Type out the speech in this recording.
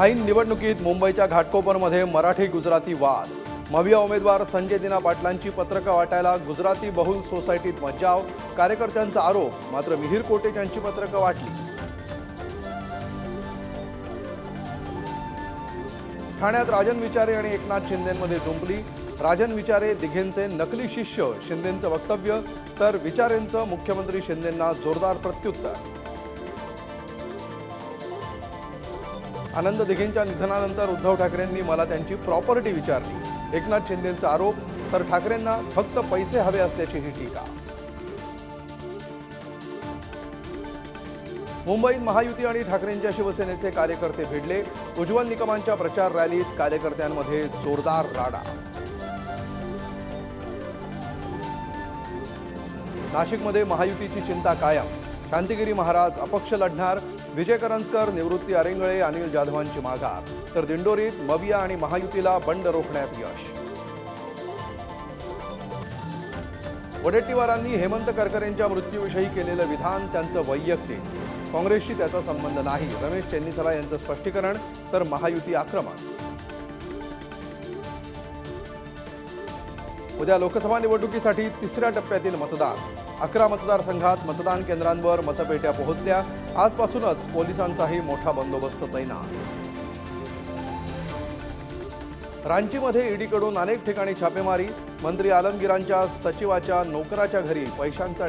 ऐन निवडणुकीत मुंबईच्या घाटकोपरमध्ये मराठी गुजराती वाद. मविया उमेदवार संजय दिना पाटलांची पत्रकं वाटायला गुजराती बहुल सोसायटीत मज्जाव कार्यकर्त्यांचा आरोप मात्र मिहीर कोटेच यांची पत्रकं वाटली. ठाण्यात राजन विचारे आणि एकनाथ शिंदेमध्ये झुंपली राजन विचारे दिघेंचे नकली शिष्य शिंदेंचं वक्तव्य तर विचारेंचं मुख्यमंत्री शिंदेंना जोरदार प्रत्युत्तर. आनंद दिघेंच्या निधनानंतर उद्धव ठाकरेंनी मला त्यांची प्रॉपर्टी विचारली. एकनाथ शिंदेंचा आरोप तर ठाकरेंना फक्त पैसे हवे असल्याची ही टीका. मुंबईत महायुती आणि ठाकरेंच्या शिवसेनेचे कार्यकर्ते भिडले. उज्ज्वल निकमांच्या प्रचार रॅलीत कार्यकर्त्यांमध्ये जोरदार राडा. नाशिकमध्ये महायुतीची चिंता कायम. शांतिगिरी महाराज अपक्ष लढणार विजय करंजकर निवृत्ती अरेंगळे अनिल जाधवांची माघार. तर दिंडोरीत मविया आणि महायुतीला बंड रोखण्यात यश. वडेट्टीवारांनी हेमंत करकरेंच्या मृत्यूविषयी केलेलं विधान त्यांचं वैयक्तिक. काँग्रेसशी त्याचा संबंध नाही. रमेश चेन्नीथला यांचं स्पष्टीकरण तर महायुती आक्रमक. उद्या लोकसभा निवडणुकीसाठी तिसऱ्या टप्प्यातील मतदान. अकरा मतदारसंघात मतदान केंद्रांवर मतपेट्या पोहोचल्या. आजपासूनच पोलिसांचाही मोठा बंदोबस्त तैनात. रांचीमध्ये ईडीकडून अनेक ठिकाणी छापेमारी. मंत्री आलमगिरांच्या सचिवाच्या नोकराच्या घरी पैशांचा